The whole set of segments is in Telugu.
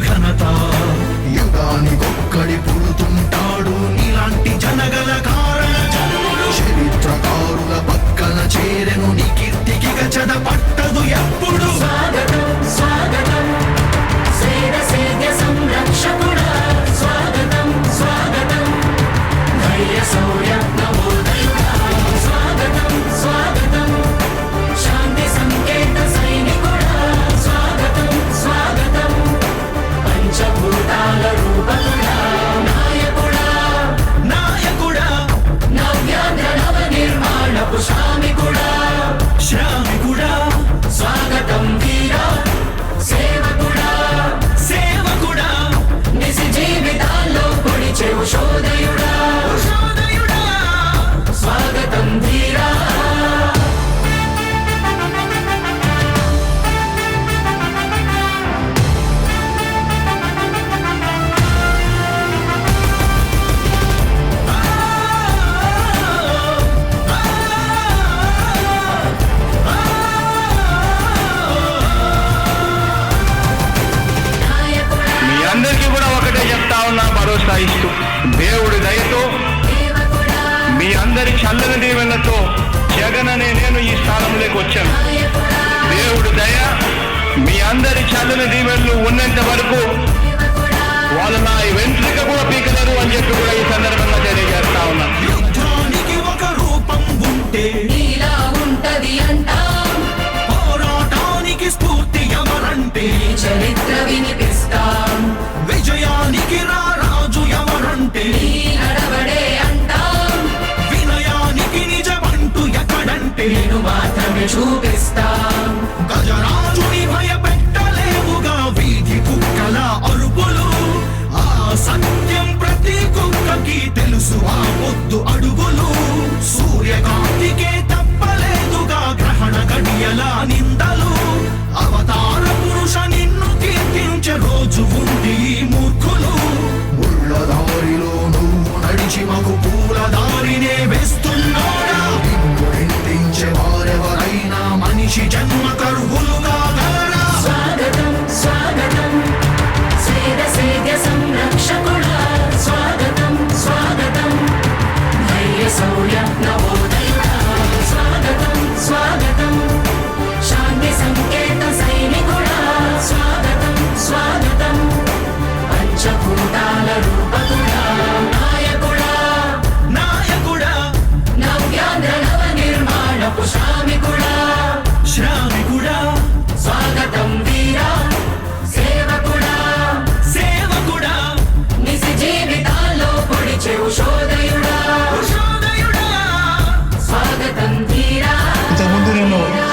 ఘనత. యుగానికొక్కడి పుడుతుంటాడు. నీలాంటి జనగల కా ఇస్తూ దేవుడి దయతో మీ అందరి చల్లని దీవెనతో జగననే నేను ఈ స్థానంలోకి వచ్చాను. దేవుడు దయ మీ అందరి చల్లని దీవెనలు ఉన్నంత వరకు వాళ్ళ నా వెంట్రిక కూడా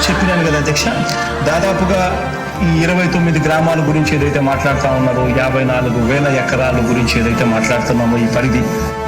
చెప్పినాను కదా అధ్యక్ష? దాదాపుగా ఈ ఇరవై తొమ్మిది గ్రామాల గురించి ఏదైతే మాట్లాడుతూ ఉన్నారో యాభై నాలుగు వేల ఎకరాల గురించి ఏదైతే మాట్లాడుతున్నామో ఈ పరిధి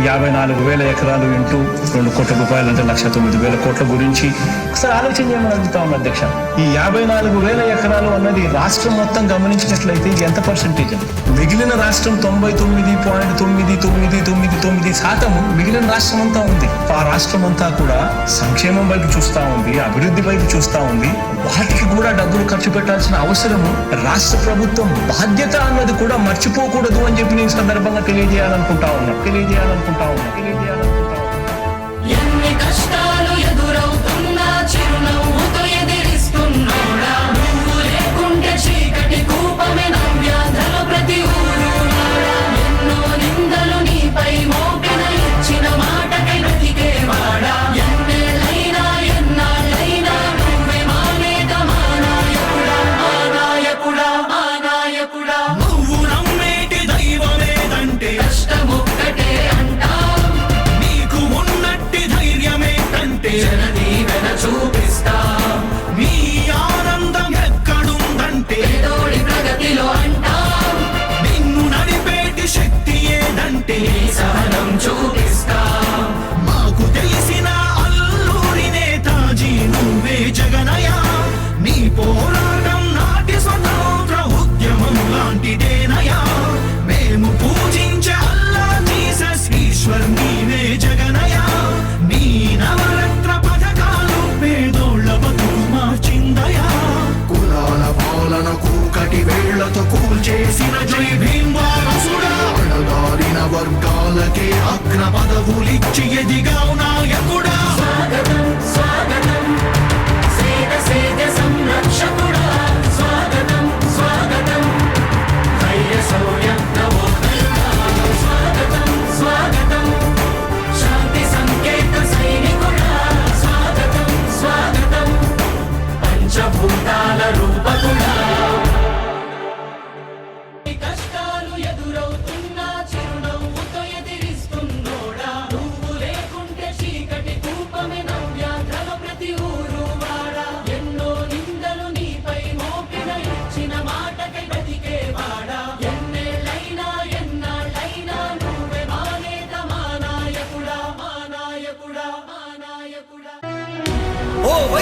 యాభై నాలుగు వేల ఎకరాలు ఇంటూ రెండు కోట్ల రూపాయలు అంటే లక్ష తొమ్మిది వేల కోట్ల గురించి ఒకసారి ఆలోచన చేయమని అడుగుతా ఉన్నా అధ్యక్ష. ఈ యాభై నాలుగు వేల ఎకరాలు అన్నది రాష్ట్రం మొత్తం గమనించినట్లయితే ఇది ఎంత పర్సెంటేజ్ అండి? మిగిలిన రాష్ట్రం తొంభై తొమ్మిది పాయింట్ తొమ్మిది తొమ్మిది తొమ్మిది తొమ్మిది శాతం మిగిలిన రాష్ట్రం అంతా ఉంది. ఆ రాష్ట్రం అంతా కూడా సంక్షేమం వైపు చూస్తా ఉంది అభివృద్ధి వైపు చూస్తా ఉంది. వాటికి కూడా డబ్బులు ఖర్చు పెట్టాల్సిన అవసరము రాష్ట్ర ప్రభుత్వం బాధ్యత అన్నది కూడా మర్చిపోకూడదు అని చెప్పి నేను సందర్భంగా తెలియజేయాలనుకుంటా ఉన్నా. తెలియజేయాలను ఉన్నా తెలియజేయాలనుకుంటా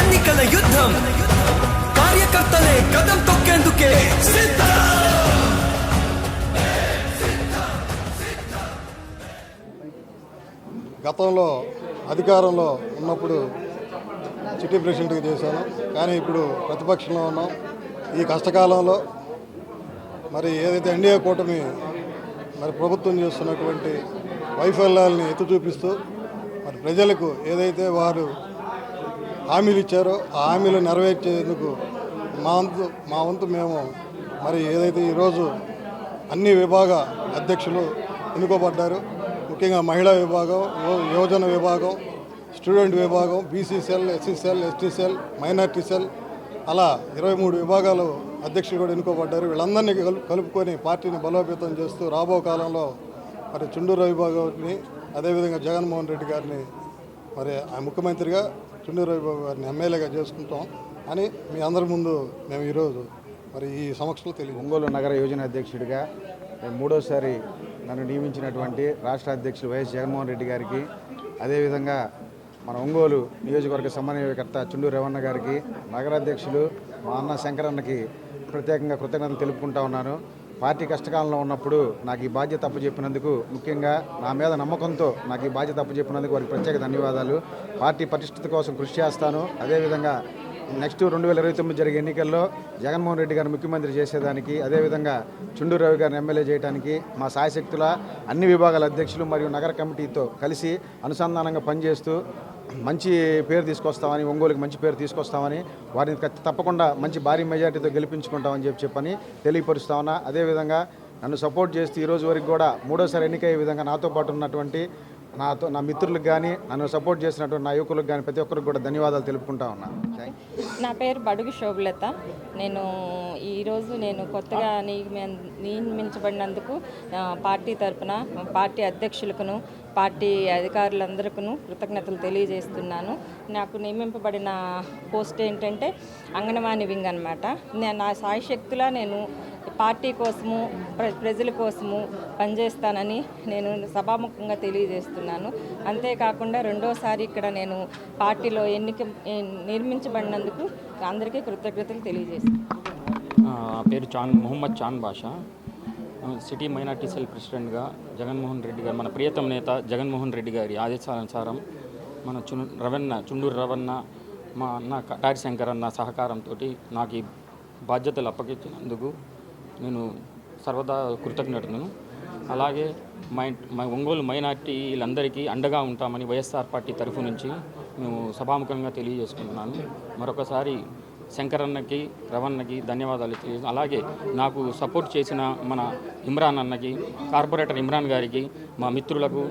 ఎన్నికల యుద్ధం. కార్యకర్తలే కదం తొక్కేందుకే గతంలో అధికారంలో ఉన్నప్పుడు సిటీ ప్రెసిడెంట్గా చేశాను. కానీ ఇప్పుడు ప్రతిపక్షంలో ఉన్నాం. ఈ కష్టకాలంలో మరి ఏదైతే ఎన్డీఏ కూటమి మరి ప్రభుత్వం చేస్తున్నటువంటి వైఫల్యాలని ఎత్తి చూపిస్తూ మరి ప్రజలకు ఏదైతే వారు హామీలు ఇచ్చారో ఆ హామీలు నెరవేర్చేందుకు మా వంతు మా వంతు మేము మరి ఏదైతే ఈరోజు అన్ని విభాగ అధ్యక్షులు ఎన్నుకోబడ్డారు ముఖ్యంగా మహిళా విభాగం యువజన విభాగం స్టూడెంట్ విభాగం BC cell SC cell ST cell minority cell అలా ఇరవై మూడు విభాగాలు అధ్యక్షులు కూడా ఎన్నుకోబడ్డారు. వీళ్ళందరినీ కలుపుకొని పార్టీని బలోపేతం చేస్తూ రాబో కాలంలో మరి చుండూరు విభాగాన్ని అదేవిధంగా జగన్మోహన్ రెడ్డి గారిని మరి ముఖ్యమంత్రిగా చుండూరు రవిబాబు గారిని ఎమ్మెల్యేగా చేసుకుంటాం అని మీ అందరి ముందు మేము ఈరోజు మరి ఈ సమక్షంలో తెలియదు ఒంగోలు నగర యోజన అధ్యక్షుడిగా మూడోసారి నన్ను నియమించినటువంటి రాష్ట్ర అధ్యక్షులు వైఎస్ జగన్మోహన్ రెడ్డి గారికి అదేవిధంగా మన ఒంగోలు నియోజకవర్గ సమన్వయకర్త చుండూరు రేవన్న గారికి నగరాధ్యక్షులు మా అన్న శంకరన్నకి ప్రత్యేకంగా కృతజ్ఞతలు తెలుపుకుంటా ఉన్నాను. పార్టీ కష్టకాలంలో ఉన్నప్పుడు నాకు ఈ బాధ్యత అప్పచెప్పినందుకు ముఖ్యంగా నా మీద నమ్మకంతో నాకు ఈ బాధ్యత అప్పచెప్పినందుకు వారికి ప్రత్యేక ధన్యవాదాలు. పార్టీ పటిష్టత కోసం కృషి చేస్తాను. అదేవిధంగా నెక్స్ట్ రెండు వేల ఇరవై తొమ్మిది జరిగే ఎన్నికల్లో జగన్మోహన్ రెడ్డి గారిని ముఖ్యమంత్రి చేసేదానికి అదేవిధంగా చుండూరు రవి గారిని ఎమ్మెల్యే చేయడానికి మా సాయశక్తుల అన్ని విభాగాల అధ్యక్షులు మరియు నగర కమిటీతో కలిసి అనుసంధానంగా పనిచేస్తూ మంచి పేరు తీసుకొస్తామని ఒంగోలుకి మంచి పేరు తీసుకొస్తామని వారిని తప్పకుండా మంచి భారీ మెజార్టీతో గెలిపించుకుంటామని చెప్పి చెప్పని తెలియపరుస్తామన్నా అదేవిధంగా నన్ను సపోర్ట్ చేస్తూ ఈరోజు వరకు కూడా మూడోసారి ఎన్నికయ్యే విధంగా నాతో పాటు ఉన్నటువంటి నాతో నా మిత్రులకు కానీ నన్ను సపోర్ట్ చేసినటువంటి నా యువకులకు కానీ ప్రతి ఒక్కరికి కూడా ధన్యవాదాలు తెలుపుకుంటా ఉన్నా. నా పేరు బడుగు శోభలత. నేను ఈరోజు నేను కొత్తగా నియమించబడినందుకు పార్టీ తరపున పార్టీ అధ్యక్షులకును పార్టీ అధికారులందరికీ కృతజ్ఞతలు తెలియజేస్తున్నాను. నాకు నియమింపబడిన పోస్ట్ ఏంటంటే అంగన్వాణి వింగ్ అనమాట నేను నా సాయశక్తులా నేను పార్టీ కోసము ప్ర ప్రజల కోసము పనిచేస్తానని నేను సభాముఖంగా తెలియజేస్తున్నాను. అంతేకాకుండా రెండోసారి ఇక్కడ నేను పార్టీలో ఎన్నిక నిర్మించబడినందుకు అందరికీ కృతజ్ఞతలు తెలియజేస్తున్నాను. పేరు Khan Mohammed Khan Basha. City minority cell ప్రెసిడెంట్గా జగన్మోహన్ రెడ్డి గారు మన ప్రియతమ నేత జగన్మోహన్ రెడ్డి గారి ఆదేశానుసారం మన చు రవణ చుండూరు రవణ మా అన్న కటారి శంకర్ అన్న సహకారంతో నాకు ఈ బాధ్యతలు అప్పగించినందుకు నేను సర్వదా కృతజ్ఞతను. అలాగే మై మా ఒంగోలు మైనార్టీలందరికీ అండగా ఉంటామని వైఎస్ఆర్ పార్టీ తరఫు నుంచి మేము సభాముఖంగా తెలియజేసుకుంటున్నాను. మరొకసారి శంకరన్నకి రవణకి ధన్యవాదాలు అలాగే నాకు సపోర్ట్ చేసిన మన ఇమ్రాన్ అన్నకి కార్పొరేటర్ ఇమ్రాన్ గారికి మా మిత్రులకు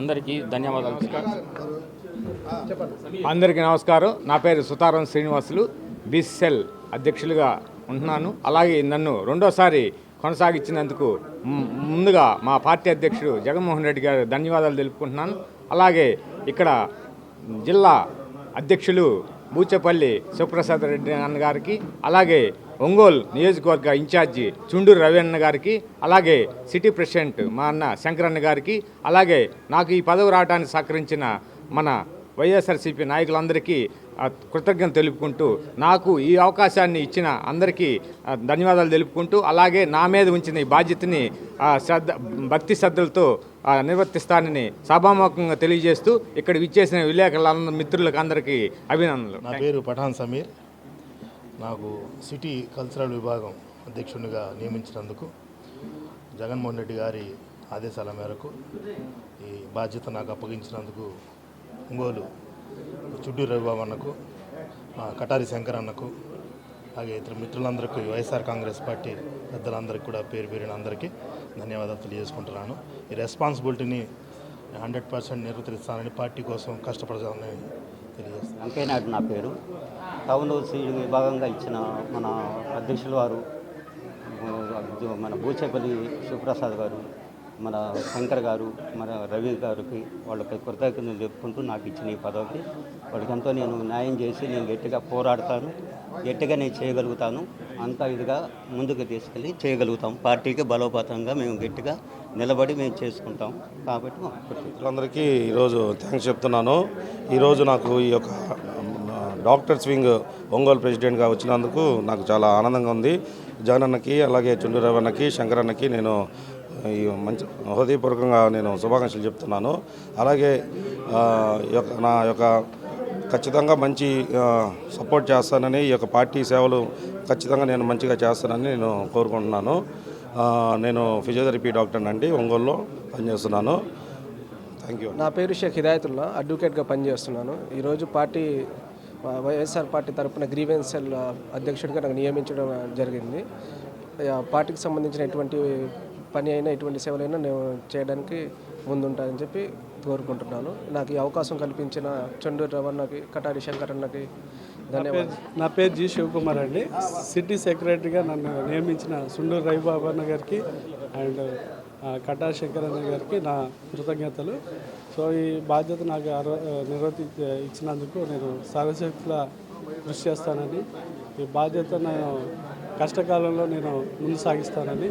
అందరికీ ధన్యవాదాలు అందరికీ నమస్కారం. నా పేరు సుతారం శ్రీనివాసులు. బిసెల్ అధ్యక్షులుగా ఉంటున్నాను. అలాగే నన్ను రెండోసారి కొనసాగించినందుకు ముందుగా మా పార్టీ అధ్యక్షుడు జగన్మోహన్ రెడ్డి గారు ధన్యవాదాలు తెలుపుకుంటున్నాను. అలాగే ఇక్కడ జిల్లా అధ్యక్షులు బూచపల్లి సుప్రసాద్ రెడ్డి అన్న గారికి అలాగే ఒంగోలు నియోజకవర్గ ఇన్ఛార్జి చుండూరు రవి అన్న గారికి అలాగే సిటీ ప్రెసిడెంట్ మా అన్న శంకరన్న గారికి అలాగే నాకు ఈ పదవి రావడానికి సహకరించిన మన వైఎస్ఆర్సీపీ నాయకులందరికీ కృతజ్ఞత తెలుపుకుంటూ నాకు ఈ అవకాశాన్ని ఇచ్చిన అందరికీ ధన్యవాదాలు తెలుపుకుంటూ అలాగే నా మీద ఉంచిన ఈ బాధ్యతని శ్రద్ధ భక్తి శ్రద్ధలతో నిర్వర్తిస్తానని సభాముఖంగా తెలియజేస్తూ ఇక్కడ విచ్చేసిన విలేకరుల మిత్రులకు అందరికీ అభినందనలు. నా పేరు పఠాన్ సమీర్. నాకు సిటీ కల్చరల్ విభాగం అధ్యక్షునిగా నియమించినందుకు జగన్మోహన్ రెడ్డి గారి ఆదేశాల మేరకు ఈ బాధ్యత నాకు అప్పగించినందుకు ఒంగోలు చుట్టూ రవిబాబు అన్నకు కటారి శంకర్ అన్నకు అలాగే ఇతర మిత్రులందరికీ వైఎస్ఆర్ కాంగ్రెస్ పార్టీ పెద్దలందరికీ కూడా పేరు పేరిన అందరికీ ధన్యవాదాలు తెలియజేసుకుంటున్నాను. ఈ రెస్పాన్సిబిలిటీని హండ్రెడ్ పర్సెంట్ నిర్వర్తిస్తానని పార్టీ కోసం కష్టపడతానని తెలియజేస్తాను వెంకయ్యనాయుడు నా పేరు. టౌన్ సీడ్ విభాగంగా ఇచ్చిన మన అధ్యక్షుల వారు మన బూచేపల్లి శివప్రసాద్ గారు మన శంకర్ గారు మన రవి గారికి వాళ్ళకి కృతజ్ఞతలు చెప్పుకుంటూ నాకు ఇచ్చిన ఈ పదవికి వాళ్ళకి ఎంతో నేను న్యాయం చేసి నేను గట్టిగా పోరాడతాను గట్టిగా నేను చేయగలుగుతాను. అంత ఇదిగా ముందుకు తీసుకెళ్ళి చేయగలుగుతాం. పార్టీకి బలోపాతంగా మేము గట్టిగా నిలబడి మేము చేసుకుంటాం. కాబట్టి అందరికీ ఈరోజు థ్యాంక్స్ చెప్తున్నాను. ఈరోజు నాకు ఈ యొక్క డాక్టర్స్ వింగ్ ఒంగోలు ప్రెసిడెంట్గా వచ్చినందుకు నాకు చాలా ఆనందంగా ఉంది. జగనన్నకి అలాగే చుండూరవన్నకి రవణకి శంకరన్నకి నేను మంచి హృదయపూర్వకంగా నేను శుభాకాంక్షలు చెప్తున్నాను. అలాగే ఈ యొక్క నా యొక్క ఖచ్చితంగా మంచి సపోర్ట్ చేస్తానని ఈ యొక్క పార్టీ సేవలు ఖచ్చితంగా నేను మంచిగా చేస్తానని నేను కోరుకుంటున్నాను. నేను ఫిజియోథెరపీ డాక్టర్ అండి ఒంగోలులో పనిచేస్తున్నాను. థ్యాంక్ యూ నా పేరు షేక్ హిదాయతుల్లా అడ్వకేట్గా పనిచేస్తున్నాను. ఈరోజు పార్టీ వైఎస్ఆర్ పార్టీ తరపున గ్రీవెన్సెల్ అధ్యక్షుడిగా నాకు నియమించడం జరిగింది. పార్టీకి సంబంధించిన ఎటువంటి పని అయినా ఎటువంటి సేవలైనా నేను చేయడానికి ముందుంటానని చెప్పి కోరుకుంటున్నాను. నాకు ఈ అవకాశం కల్పించిన చండూరు రవణకి కటారి శంకరన్నకి ధన్యవాదాలు. నా పేరు జి శివకుమార్ అండి. సిటీ సెక్రటరీగా నన్ను నియమించిన సుండూరు రవిబాబు అన్న గారికి అండ్ కటా శంకర్ అన్న గారికి నా కృతజ్ఞతలు. సో ఈ బాధ్యత నాకు నిర్వర్తి ఇచ్చినందుకు నేను సర్వశక్తుల కృషి చేస్తానని ఈ బాధ్యత నేను కష్టకాలంలో నేను ముందు సాగిస్తానని